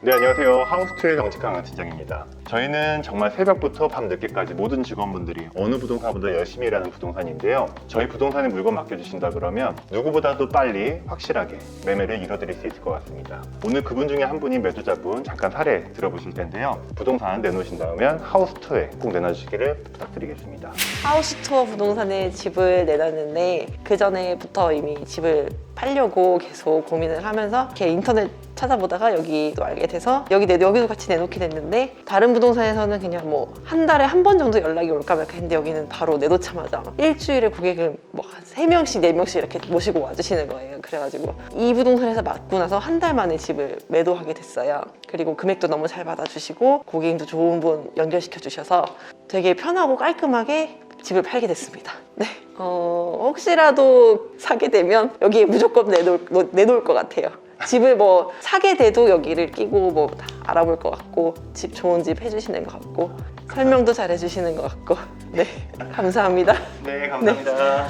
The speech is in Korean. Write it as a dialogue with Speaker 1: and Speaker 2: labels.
Speaker 1: 네, 안녕하세요. 하우스투의 정직강한 팀장입니다. 저희는 정말 새벽부터 밤 늦게까지 모든 직원분들이 어느 부동산보다 열심히 일하는 부동산인데요. 저희 부동산에 물건 맡겨주신다 그러면 누구보다도 빨리 확실하게 매매를 이뤄드릴 수 있을 것 같습니다. 오늘 그분 중에 한 분이 매도자분 잠깐 사례 들어보실 텐데요. 부동산 내놓으신다면 하우스투에 꼭 내놔주시기를 부탁드리겠습니다.
Speaker 2: 하우스 투어 부동산에 집을 내놨는데 그 전에부터 이미 집을 팔려고 계속 고민을 하면서 이렇게 인터넷 찾아보다가 여기도 알게 돼서 여기 내 여기도 같이 내놓게 됐는데 다른 부동산에서는 그냥 뭐 한 달에 한 번 정도 연락이 올까 말까 했는데 여기는 바로 내놓자마자 일주일에 고객을 뭐한세 명씩 네 명씩 이렇게 모시고 와주시는 거예요. 그래가지고 이 부동산에서 맡고 나서 한 달 만에 집을 매도하게 됐어요. 그리고 금액도 너무 잘 받아주시고 고객님도 좋은 분 연결시켜 주셔서 되게 편하고 깔끔하게 집을 팔게 됐습니다. 네. 어, 혹시라도 사게 되면 여기에 무조건 내놓을, 놓- 내놓을 것 같아요. 집을 뭐 사게 돼도 여기를 끼고 뭐 다 알아볼 것 같고 집 좋은 집 해주시는 것 같고 설명도 잘 해주시는 것 같고 네 감사합니다.
Speaker 1: 네, 감사합니다.